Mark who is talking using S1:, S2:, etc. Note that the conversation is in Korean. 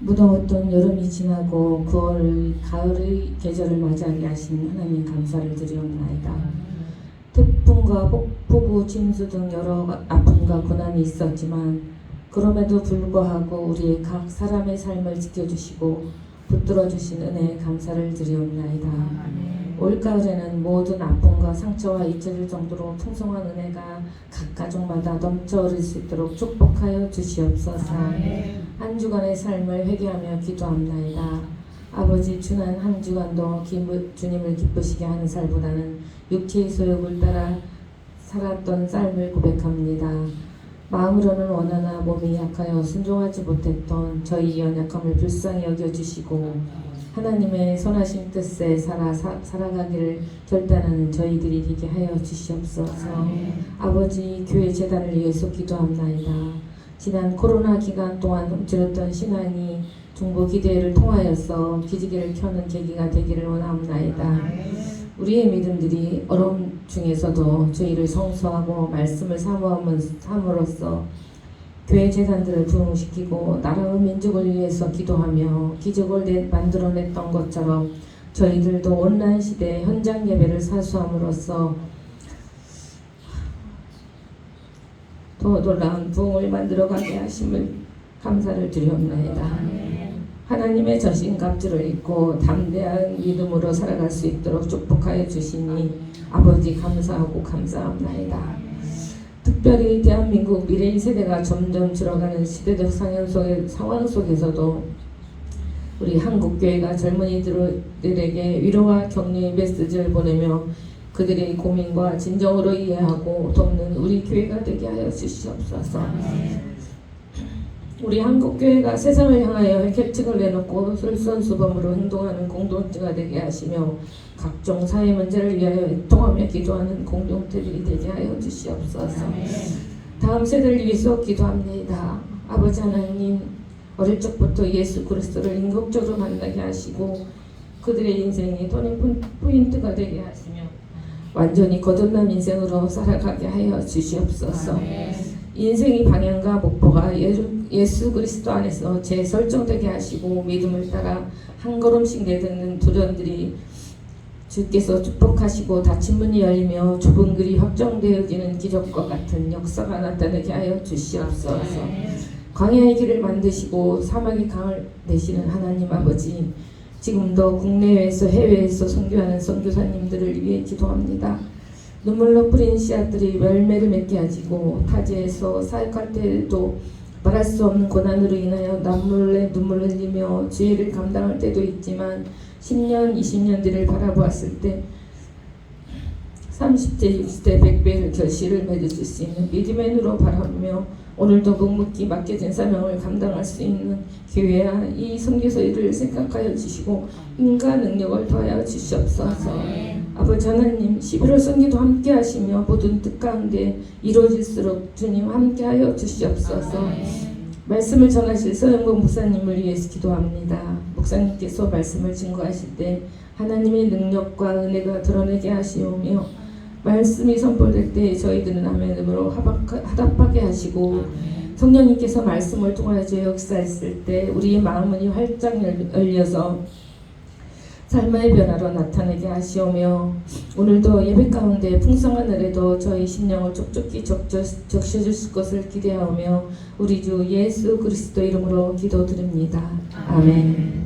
S1: 무더웠던 여름이 지나고 9월 가을의 계절을 맞이하게 하신 하나님 감사를 드리옵나이다. 태풍과 폭풍우, 침수 등 여러 아픔과 고난이 있었지만 그럼에도 불구하고 우리의 각 사람의 삶을 지켜주시고 붙들어 주신 은혜에 감사를 드리옵나이다. 올가을에는 모든 아픔과 상처와 잊혀질 정도로 풍성한 은혜가 각 가족마다 넘쳐 흐를 수 있도록 축복하여 주시옵소서. 한 주간의 삶을 회개하며 기도합나이다. 아버지 주난 한 주간도 기쁘- 주님을 기쁘시게 하는 삶보다는 육체의 소욕을 따라 살았던 삶을 고백합니다. 마음으로는 원하나 몸이 약하여 순종하지 못했던 저희 연약함을 불쌍히 여겨주시고 하나님의 선하신 뜻에 살아 사, 살아가기를 결단하는 저희들이 되게 하여 주시옵소서. 아버지 교회 재단을 위해서 기도합나이다. 지난 코로나 기간 동안 훔쳐졌던 신앙이 중보 기대를 통하여서 기지개를 켜는 계기가 되기를 원합나이다. 우리의 믿음들이 어려움 중에서도 저희를 성수하고 말씀을 삼으로써 교회 재단들을 부흥시키고 나라와 민족을 위해서 기도하며 기적을 내- 만들어냈던 것처럼 저희들도 온라인 시대 현장 예배를 사수함으로써 더 놀라운 부흥을 만들어가게 하심을 감사를 드리옵나이다. 하나님의 저신갑주를 잊고 담대한 믿음으로 살아갈 수 있도록 축복하여 주시니 아버지 감사하고 감사합나이다. 특별히 대한민국 미래인 세대가 점점 줄어가는 시대적 속에, 상황 속에서도 우리 한국교회가 젊은이들에게 위로와 격려의 메시지를 보내며 그들의 고민과 진정으로 이해하고 돕는 우리 교회가 되게 하여 주시옵소서. 우리 한국교회가 세상을 향하여 획책을 내놓고 솔선수범으로 행동하는 공동체가 되게 하시며 각종 사회 문제를 위하여 애통하며 기도하는 공동체들이 되게 하여 주시옵소서. 다음 세대를 위해서 기도합니다. 아버지 하나님 어릴 적부터 예수 그리스도를 인격적으로 만나게 하시고 그들의 인생이 터닝 포인트가 되게 하시며 완전히 거듭난 인생으로 살아가게 하여 주시옵소서. 인생의 방향과 목표가 예수, 그리스도 안에서 재설정되게 하시고 믿음을 따라 한 걸음씩 내딛는 도전들이 주께서 축복하시고 닫힌 문이 열리며 좁은 글이 확정되어지는 기적과 같은 역사가 나타나게 하여 주시옵소서. 광야의 길을 만드시고 사막의 강을 내시는 하나님 아버지 지금도 국내외에서 해외에서 선교하는 선교사님들을 위해 기도합니다. 눈물로 뿌린 씨앗들이 열매를 맺게 하시고 타지에서 사역할 때에도 말할 수 없는 고난으로 인하여 남몰래 눈물을 흘리며 죄를 감당할 때도 있지만 10년, 20년 뒤를 바라보았을 때 30대, 60대, 100배를 결실을 맺어줄 수 있는 믿음의 눈으로 바라보며 오늘도 묵묵히 맡겨진 사명을 감당할 수 있는 교회와 이 선교사 일을 생각하여 주시고 인간 능력을 더하여 주시옵소서. 아버지 하나님 11월 선기도 함께 하시며 모든 뜻 가운데 이루어질수록 주님 함께 하여 주시옵소서. 말씀을 전하실 서영권 목사님을 위해서 기도합니다. 목사님께서 말씀을 증거하실 때 하나님의 능력과 은혜가 드러내게 하시오며 말씀이 선포될 때 저희들은 아멘으로 하답하게 하시고 성령님께서 말씀을 통하여 저 역사했을 때 우리의 마음은 활짝 열- 열려서 삶의 변화로 나타내게 하시오며 오늘도 예배 가운데 풍성한 은혜도 저희 심령을 촉촉히 적셔, 적셔주실 것을 기대하오며 우리 주 예수 그리스도 이름으로 기도드립니다. 아멘.